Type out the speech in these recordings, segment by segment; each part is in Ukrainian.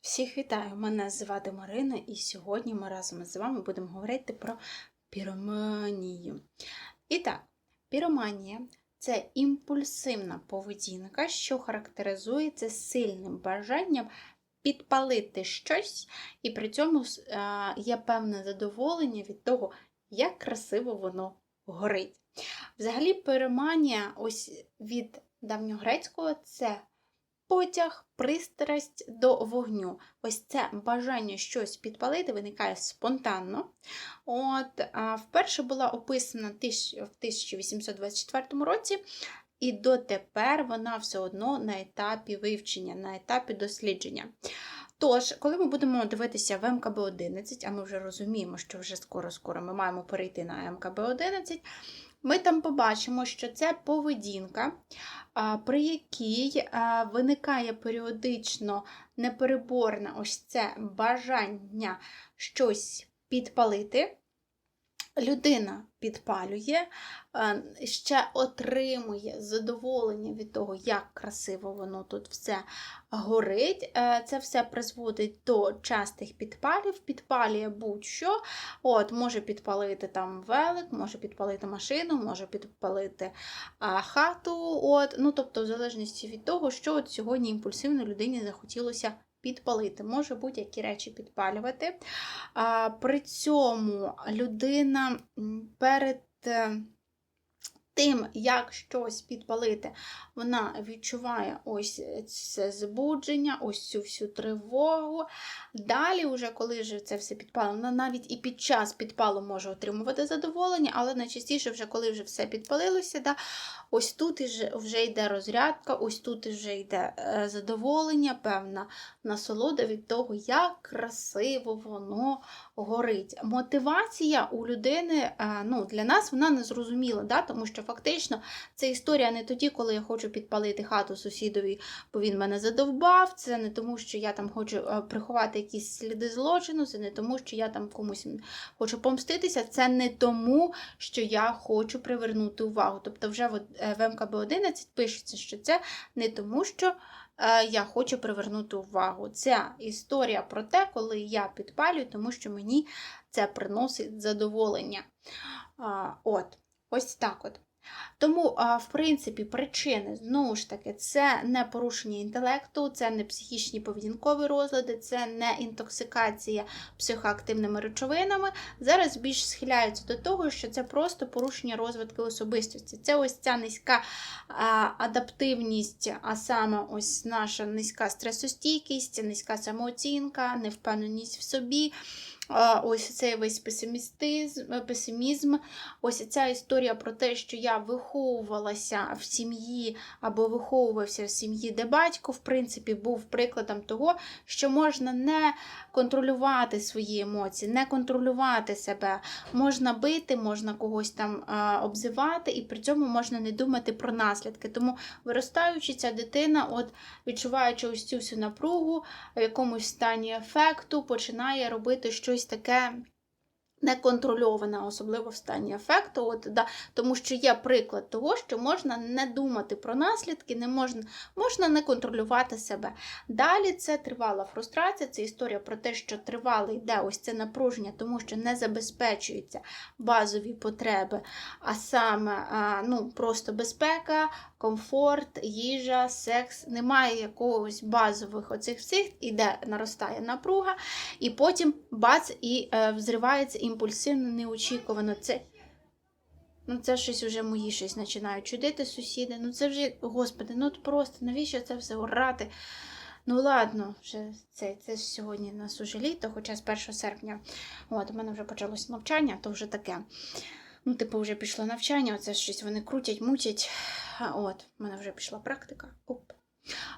Всіх вітаю! Мене звати Марина, і сьогодні ми разом з вами будемо говорити про піроманію. І так, піроманія це імпульсивна поведінка, що характеризується сильним бажанням підпалити щось, і при цьому е, є певне задоволення від того, як красиво воно горить. Взагалі, піроманія ось від давньогрецького це потяг, пристрасть до вогню. Ось це бажання щось підпалити виникає спонтанно. От, Вперше була описана в 1824 році, і дотепер вона все одно на етапі вивчення, на етапі дослідження. Тож, коли ми будемо дивитися в МКБ-11, а ми вже розуміємо, що вже скоро-скоро ми маємо перейти на МКБ-11, ми там побачимо, що це поведінка, при якій виникає періодично непереборне ось це бажання щось підпалити. Людина підпалює, ще отримує задоволення від того, як красиво воно тут все горить. Це все призводить до частих підпалів, підпалює будь-що. От, Може підпалити там велик, може підпалити машину, може підпалити а, хату. От, ну, Тобто, в залежності від того, що от сьогодні імпульсивно людині захотілося підпалити, може будь-які речі підпалювати. При цьому людина перед е, тим, як щось підпалити, вона відчуває ось це збудження, ось цю всю тривогу. Далі, вже коли вже це все підпало, вона навіть і під час підпалу може отримувати задоволення, але найчастіше, вже коли вже все підпалилося, да, ось тут вже йде розрядка, ось тут вже йде е, задоволення, певна насолода від того, як красиво воно горить. Мотивація у людини е, ну, для нас вона не зрозуміла, да, тому що фактично це історія не тоді, коли я хочу підпалити хату сусідові, бо він мене задовбав. Це не тому, що я там хочу е, приховати якісь сліди злочину, це не тому, що я там комусь хочу помститися. Це не тому, що я хочу привернути увагу. Тобто, вже в е, МКБ 11 пишеться, що це не тому, що. Е, я хочу привернути увагу. Ця історія про те, коли я підпалюю, тому що мені це приносить задоволення. От, Ось так от. Тому, в принципі, причини, знову ж таки, це не порушення інтелекту, це не психічні поведінкові розлади, це не інтоксикація психоактивними речовинами. Зараз більш схиляються до того, що це просто порушення розвитку особистості. Це ось ця низька адаптивність, а саме ось наша низька стресостійкість, низька самооцінка, невпевненість в собі ось цей весь песимістизм, е, песимізм, ось ця історія про те, що я виховувалася в сім'ї або виховувався в сім'ї, де батько, в принципі, був прикладом того, що можна не контролювати свої емоції, не контролювати себе. Можна бити, можна когось там обзивати, і при цьому можна не думати про наслідки. Тому, виростаючи, ця дитина, от відчуваючи ось цю всю напругу, в якомусь стані ефекту, починає робити щось щось таке неконтрольоване, особливо в стані ефекту, от, да, тому що є приклад того, що можна не думати про наслідки, не можна можна не контролювати себе. Далі це тривала фрустрація, це історія про те, що тривало йде ось це напруження, тому що не забезпечуються базові потреби, а саме ну, просто безпека, комфорт, їжа, секс, немає якогось базових оцих всіх, іде, наростає напруга, і потім бац, і е, взривається імпульсивно, неочікувано. Це ну це щось вже мої щось починають чудити сусіди. Ну це вже, господи, ну просто навіщо це все орати? Ну, ладно, вже це це ж сьогодні нас уже літо, хоча з 1 серпня от, у мене вже почалося навчання, то вже таке. Ну, типу, вже пішло навчання, оце щось вони крутять, мутять. От, в мене вже пішла практика. Оп.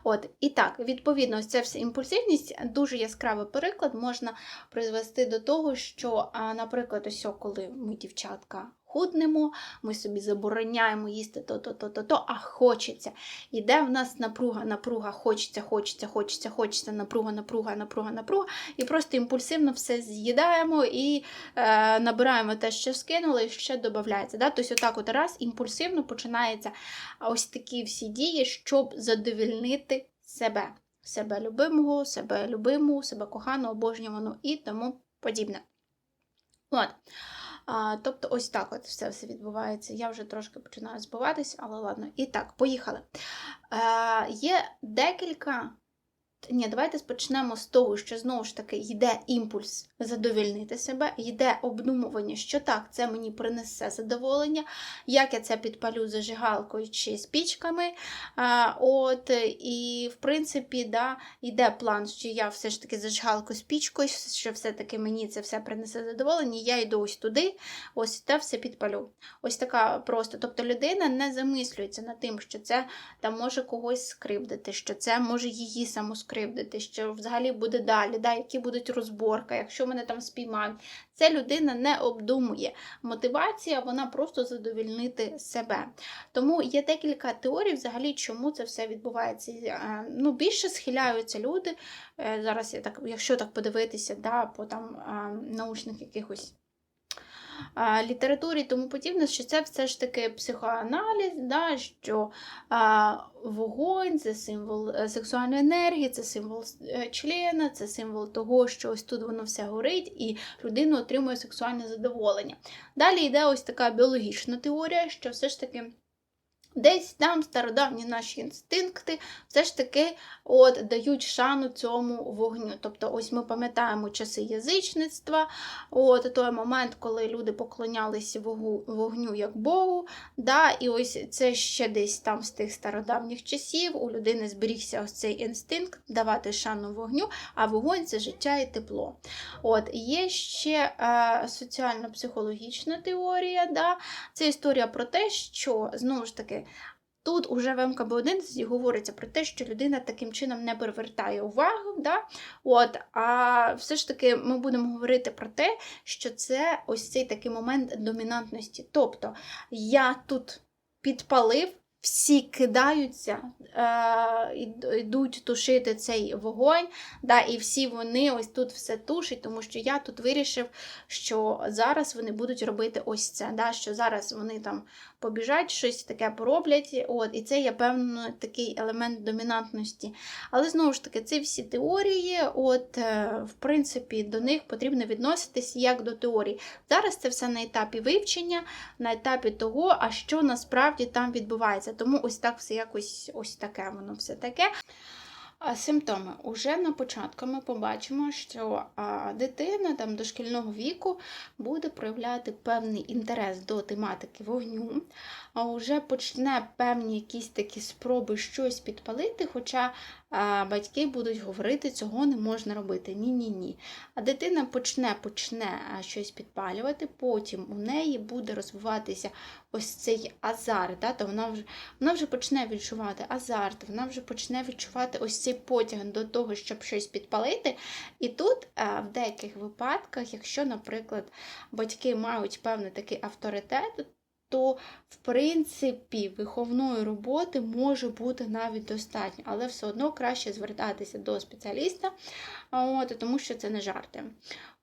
От, І так, відповідно, ця вся імпульсивність, дуже яскравий приклад можна призвести до того, що, наприклад, ось коли ми, дівчатка, худнемо, ми собі забороняємо їсти то-то-то-то, а хочеться. Іде в нас напруга, напруга, хочеться, хочеться, хочеться, хочеться, напруга, напруга, напруга, напруга. І просто імпульсивно все з'їдаємо і е, набираємо те, що скинули, і ще додається. Да? Тобто, отак от раз імпульсивно починається ось такі всі дії, щоб задовільнити себе. себе любимого, себе любиму, себе кохану, обожнювану і тому подібне. От. А, тобто, ось так от все все відбувається. Я вже трошки починаю збиватись, але ладно. І так, поїхали. Е, Є декілька. Ні, давайте почнемо з того, що знову ж таки йде імпульс задовільнити себе, йде обдумування, що так, це мені принесе задоволення, як я це підпалю зажигалкою чи спічками. А, от, І, в принципі, да, йде план, що я все ж таки зажигалкою спічкою, що все-таки мені це все принесе задоволення, я йду ось туди, ось те все підпалю. Ось така просто. Тобто людина не замислюється над тим, що це там може когось скривдити, що це може її самоскривдити скривдити, що взагалі буде далі, да, які будуть розборки, якщо мене там спіймають. Це людина не обдумує. Мотивація, вона просто задовільнити себе. Тому є декілька теорій, взагалі, чому це все відбувається. Е, ну, Більше схиляються люди. Е, зараз, я так, якщо так подивитися, да, по там е, научних якихось літературі і тому подібне, що це все ж таки психоаналіз, да, що вогонь це символ е, сексуальної енергії, це символ е, члена, це символ того, що ось тут воно все горить, і людина отримує сексуальне задоволення. Далі йде ось така біологічна теорія, що все ж таки. Десь там стародавні наші інстинкти все ж таки от, дають шану цьому вогню. Тобто, ось ми пам'ятаємо часи язичництва, от той момент, коли люди поклонялися вогню як Богу. да, І ось це ще десь там з тих стародавніх часів у людини зберігся ось цей інстинкт давати шану вогню, а вогонь це життя і тепло. От, Є ще е, соціально-психологічна теорія. да, Це історія про те, що знову ж таки. Тут уже в МКБ-11 говориться про те, що людина таким чином не привертає увагу. Да? От, А все ж таки ми будемо говорити про те, що це ось цей такий момент домінантності. Тобто я тут підпалив, всі кидаються, е, йдуть тушити цей вогонь, да, і всі вони ось тут все тушать, тому що я тут вирішив, що зараз вони будуть робити ось це. да, Що зараз вони там побіжать, щось таке пороблять. От, І це є певно такий елемент домінантності. Але знову ж таки, ці всі теорії, от, е, в принципі, до них потрібно відноситись як до теорії. Зараз це все на етапі вивчення, на етапі того, а що насправді там відбувається. Тому ось так все якось ось таке воно все таке. Симптоми. Уже на початку ми побачимо, що дитина там дошкільного віку буде проявляти певний інтерес до тематики вогню, а вже почне певні якісь такі спроби щось підпалити, хоча батьки будуть говорити, цього не можна робити. Ні-ні ні. А дитина почне почне щось підпалювати, потім у неї буде розвиватися ось цей азарт. Да? То вона вже вона вже почне відчувати азарт, вона вже почне відчувати ось цей потяг до того, щоб щось підпалити. І тут, в деяких випадках, якщо, наприклад, батьки мають певний такий авторитет, то, в принципі, виховної роботи може бути навіть достатньо, але все одно краще звертатися до спеціаліста, от, тому що це не жарти.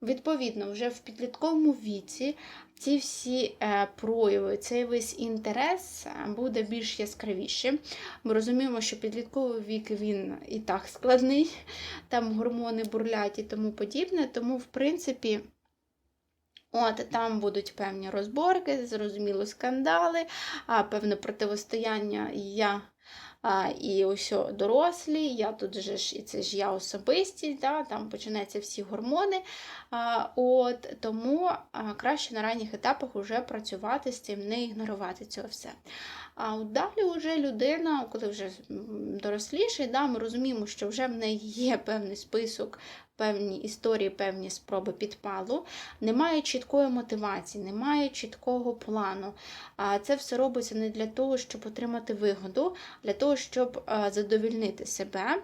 Відповідно, вже в підлітковому віці ці всі е, прояви, цей весь інтерес буде більш яскравішим. Ми розуміємо, що підлітковий вік він і так складний, там гормони бурлять і тому подібне, тому, в принципі, От, Там будуть певні розборки, зрозуміло, скандали, а певне противостояння я а, і ось дорослі, я тут же ж і це ж я особистість, да, там починаються всі гормони. А, от, Тому а, краще на ранніх етапах вже працювати з цим, не ігнорувати цього все. А далі вже людина, коли вже доросліший, да, ми розуміємо, що вже в неї є певний список певні історії, певні спроби підпалу, немає чіткої мотивації, немає чіткого плану. Це все робиться не для того, щоб отримати вигоду, для того, щоб задовільнити себе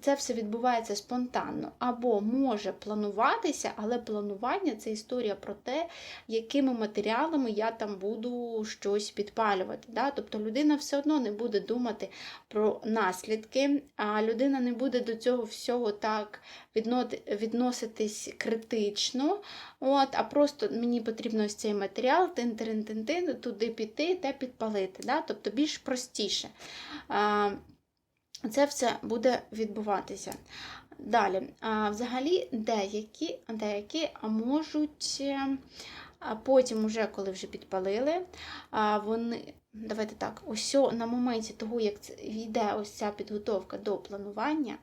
це все відбувається спонтанно, або може плануватися, але планування це історія про те, якими матеріалами я там буду щось підпалювати. Да? Тобто людина все одно не буде думати про наслідки, а людина не буде до цього всього так відноситись критично. От, А просто мені потрібно ось цей матеріал, тин-тин-тин-тин, туди піти, те підпалити. Да? Тобто більш простіше. Це все буде відбуватися. Далі, взагалі, деякі, деякі можуть е, потім, уже, коли вже підпалили, вони. Давайте так, ось на моменті того, як це йде ось ця підготовка до планування,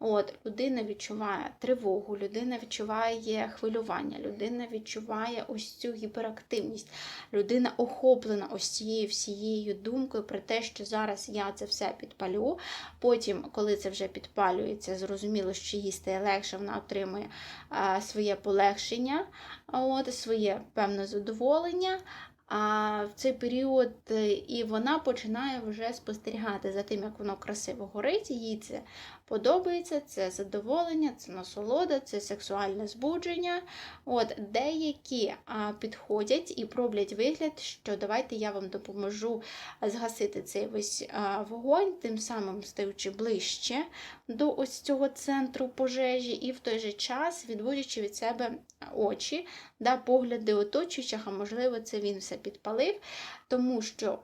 от, людина відчуває тривогу, людина відчуває хвилювання, людина відчуває ось цю гіперактивність, людина охоплена ось цією всією думкою про те, що зараз я це все підпалю. Потім, коли це вже підпалюється, зрозуміло, що їй стає легше, вона отримує а, своє полегшення, от, своє певне задоволення. А в цей період е, і вона починає вже спостерігати за тим, як воно красиво горить. Їй це подобається, це задоволення, це насолода, це сексуальне збудження. От деякі підходять і роблять вигляд, що давайте я вам допоможу згасити цей весь вогонь, тим самим стаючи ближче до ось цього центру пожежі, і в той же час відводячи від себе очі, да, погляди оточуючих, а можливо, це він все підпалив, тому що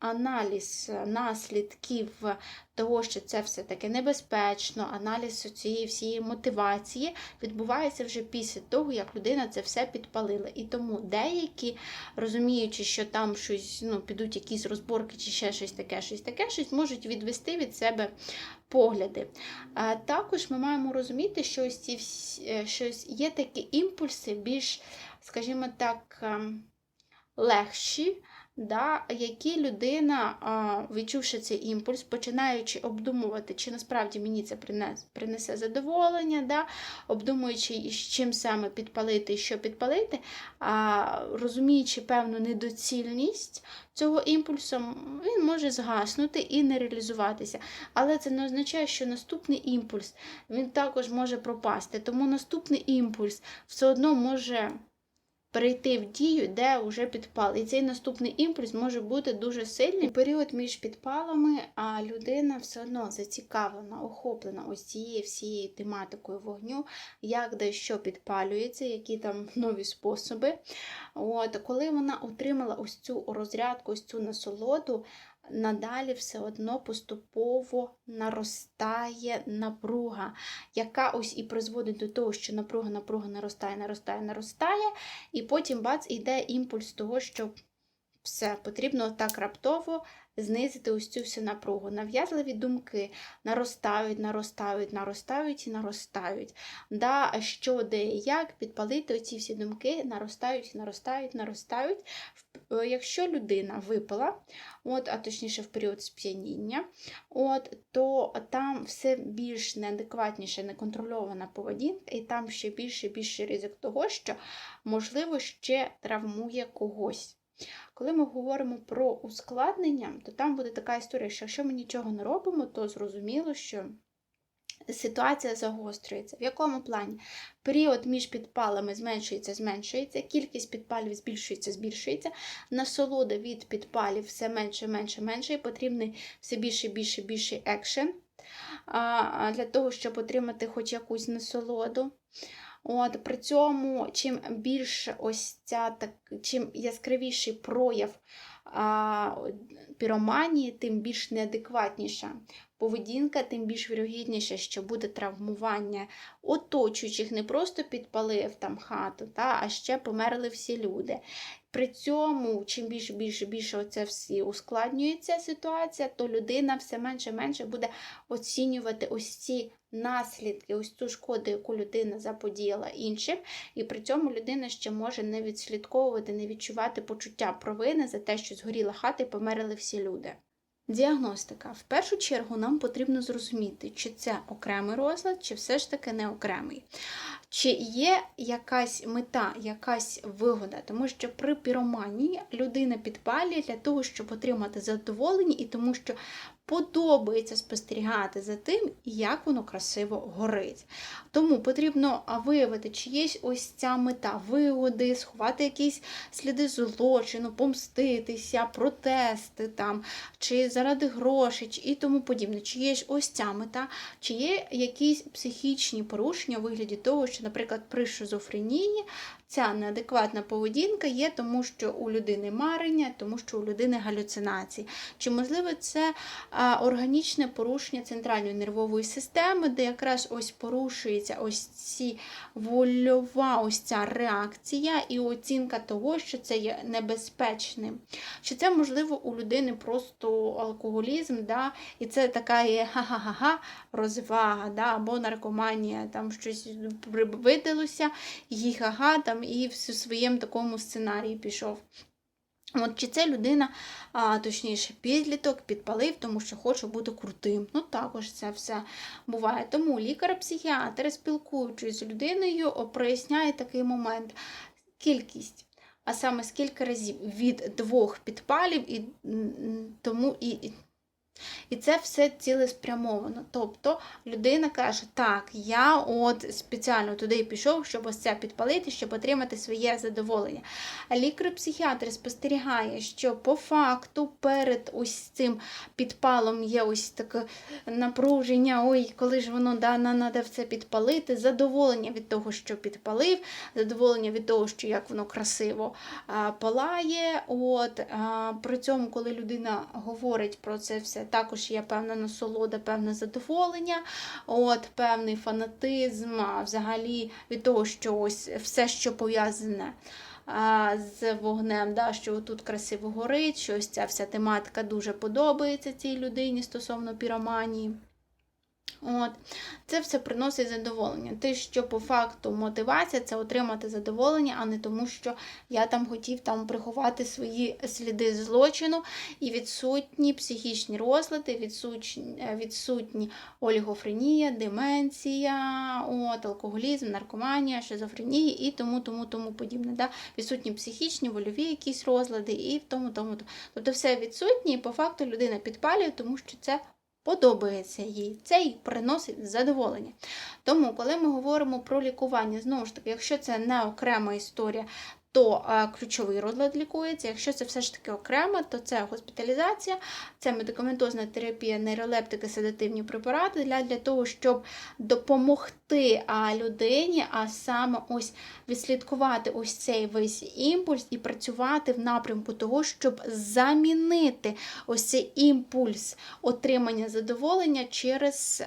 аналіз наслідків того, що це все-таки небезпечно, аналіз цієї всієї мотивації відбувається вже після того, як людина це все підпалила. І тому деякі, розуміючи, що там щось, ну, підуть якісь розборки чи ще щось таке, щось таке, щось можуть відвести від себе погляди. А також ми маємо розуміти, що ось ці е, що є такі імпульси більш, скажімо так, ем, легші, да, які людина, відчувши цей імпульс, починаючи обдумувати, чи насправді мені це принесе задоволення, да, обдумуючи, з чим саме підпалити і що підпалити, а, розуміючи певну недоцільність цього імпульсу, він може згаснути і не реалізуватися. Але це не означає, що наступний імпульс він також може пропасти. Тому наступний імпульс все одно може перейти в дію, де вже підпал. І цей наступний імпульс може бути дуже сильний. У період між підпалами, а людина все одно зацікавлена, охоплена ось цією всією тематикою вогню, як де що підпалюється, які там нові способи. От, Коли вона отримала ось цю розрядку, ось цю насолоду, надалі все одно поступово наростає напруга, яка ось і призводить до того, що напруга, напруга наростає, наростає, наростає, і потім бац, іде імпульс того, що все потрібно так раптово знизити ось цю всю напругу. Нав'язливі думки наростають, наростають, наростають і наростають. Да, що де і як підпалити оці всі думки, наростають, наростають, наростають. Якщо людина випила, от, а точніше в період сп'яніння, от, то там все більш неадекватніше, неконтрольована поведінка, і там ще більше більше ризик того, що, можливо, ще травмує когось. Коли ми говоримо про ускладнення, то там буде така історія, що якщо ми нічого не робимо, то зрозуміло, що ситуація загострюється. В якому плані? Період між підпалами зменшується, зменшується, кількість підпалів збільшується, збільшується, насолода від підпалів все менше, менше, менше, і потрібний все більше, більше, більше екшен для того, щоб отримати хоч якусь насолоду. От, При цьому, чим більше ось ця так, чим яскравіший прояв піроманії, тим більш неадекватніша поведінка, тим більш вірогідніше, що буде травмування оточуючих, не просто підпалив там хату, та, а ще померли всі люди. При цьому, чим більше більше більше оце всі ускладнюється ситуація, то людина все менше менше буде оцінювати ось ці наслідки, ось цю шкоду, яку людина заподіяла іншим, і при цьому людина ще може не відслідковувати, не відчувати почуття провини за те, що згоріла хата і померли всі люди. Діагностика. В першу чергу нам потрібно зрозуміти, чи це окремий розлад, чи все ж таки не окремий. Чи є якась мета, якась вигода, тому що при піроманії людина підпалює для того, щоб отримати задоволення, і тому що подобається спостерігати за тим, як воно красиво горить. Тому потрібно виявити, чи є ось ця мета вигоди, сховати якісь сліди злочину, помститися, протести там, чи заради грошей, і тому подібне. Чи є ось ця мета, чи є якісь психічні порушення у вигляді того, що, наприклад, при шизофренії ця неадекватна поведінка є тому, що у людини марення, тому що у людини галюцинації. Чи можливо це органічне порушення центральної нервової системи, де якраз ось порушується ось ці вольова ось ця реакція і оцінка того, що це є небезпечним. Що це можливо у людини просто алкоголізм, да, і це така є ха-ха-ха розвага, да, або наркоманія, там щось видалося, їй га там і в своєму такому сценарії пішов. От Чи це людина, а, точніше, підліток підпалив, тому що хоче бути крутим. Ну, також це все буває. Тому лікар-психіатр, спілкуючись з людиною, проясняє такий момент. Кількість, а саме скільки разів від двох підпалів, і тому і. І це все цілеспрямовано. Тобто людина каже, так, я от спеціально туди пішов, щоб ось це підпалити, щоб отримати своє задоволення. Лікар-психіатр спостерігає, що по факту перед ось цим підпалом є ось таке напруження, ой, коли ж воно да, треба все підпалити, задоволення від того, що підпалив, задоволення від того, що як воно красиво палає. От, При цьому, коли людина говорить про це все, також є певна насолода, певне задоволення, от, певний фанатизм, взагалі від того, що ось все, що пов'язане. З вогнем, да, що тут красиво горить, що ось ця вся тематика дуже подобається цій людині стосовно піроманії. От. Це все приносить задоволення. Те, що по факту мотивація це отримати задоволення, а не тому, що я там хотів там приховати свої сліди злочину і відсутні психічні розлади, відсутні відсутні олігофренія, деменція, от, алкоголізм, наркоманія, шизофренія і тому, тому, тому подібне. Да? Відсутні психічні, вольові якісь розлади і в тому, тому. Тобто все відсутні, і по факту людина підпалює, тому що це подобається їй, це їй приносить задоволення. Тому, коли ми говоримо про лікування, знову ж таки, якщо це не окрема історія, то ключовий розлад лікується. Якщо це все ж таки окремо, то це госпіталізація, це медикаментозна терапія, нейролептики, седативні препарати для для того, щоб допомогти людині, а саме ось відслідкувати ось цей весь імпульс і працювати в напрямку того, щоб замінити ось цей імпульс отримання задоволення через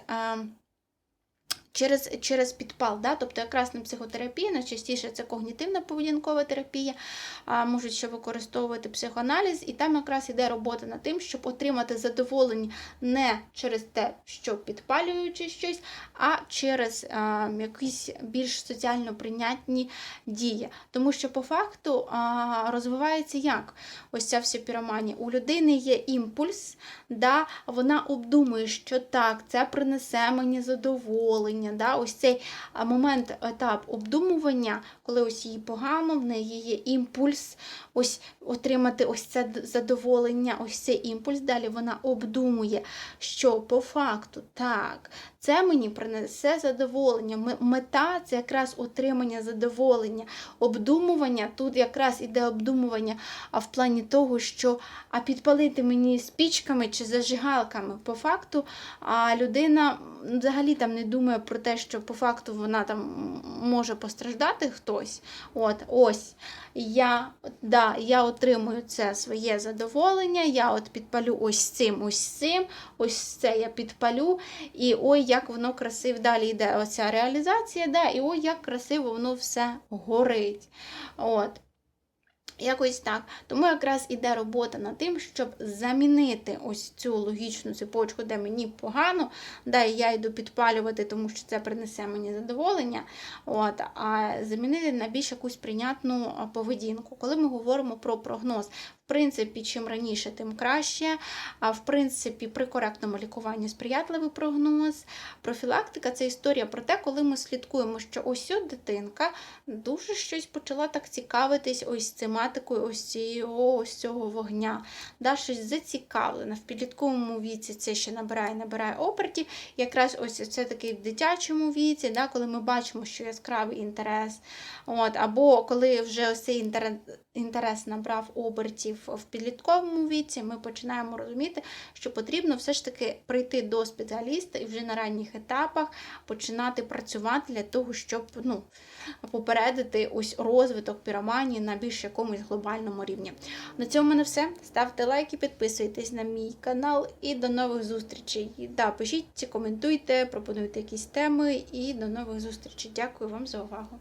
через через підпал. Да? Тобто якраз на психотерапії, найчастіше це когнітивна поведінкова терапія, а можуть ще використовувати психоаналіз, і там якраз йде робота над тим, щоб отримати задоволення не через те, що підпалюючи щось, а через а, якісь більш соціально прийнятні дії. Тому що по факту а, розвивається як ось ця вся піроманія. У людини є імпульс, да? вона обдумує, що так, це принесе мені задоволення обдумування. Да? Ось цей момент, етап обдумування, коли ось їй погано, в неї є імпульс, ось отримати ось це задоволення, ось цей імпульс. Далі вона обдумує, що по факту так, це мені принесе задоволення. Мета це якраз отримання задоволення, обдумування. Тут якраз іде обдумування а в плані того, що а підпалити мені спічками чи зажигалками. По факту а людина взагалі там не думає про те, що по факту вона там може постраждати хтось. От, Ось я да, я отримую це своє задоволення, я от підпалю ось цим, ось цим, ось це я підпалю. І ой, як воно красиво далі йде оця реалізація, да, і ой, як красиво воно все горить. От. Якось так. Тому якраз іде робота над тим, щоб замінити ось цю логічну цепочку, де мені погано, де я йду підпалювати, тому що це принесе мені задоволення. От, А замінити на більш якусь прийнятну поведінку. Коли ми говоримо про прогноз, в принципі, чим раніше, тим краще. А в принципі, при коректному лікуванні сприятливий прогноз. Профілактика це історія про те, коли ми слідкуємо, що ось ця дитинка дуже щось почала так цікавитись ось тематикою ось цього, ось цього вогня. Да, Щось зацікавлена. В підлітковому віці це ще набирає набирає обертів. Якраз ось це такий в дитячому віці, да, коли ми бачимо, що яскравий інтерес. От, Або коли вже ось цей інтерес набрав обертів в в підлітковому віці ми починаємо розуміти, що потрібно все ж таки прийти до спеціаліста і вже на ранніх етапах починати працювати для того, щоб ну, попередити ось розвиток піроманії на більш якомусь глобальному рівні. На цьому в мене все. Ставте лайки, підписуйтесь на мій канал і до нових зустрічей. Да, пишіть, коментуйте, пропонуйте якісь теми і до нових зустрічей. Дякую вам за увагу.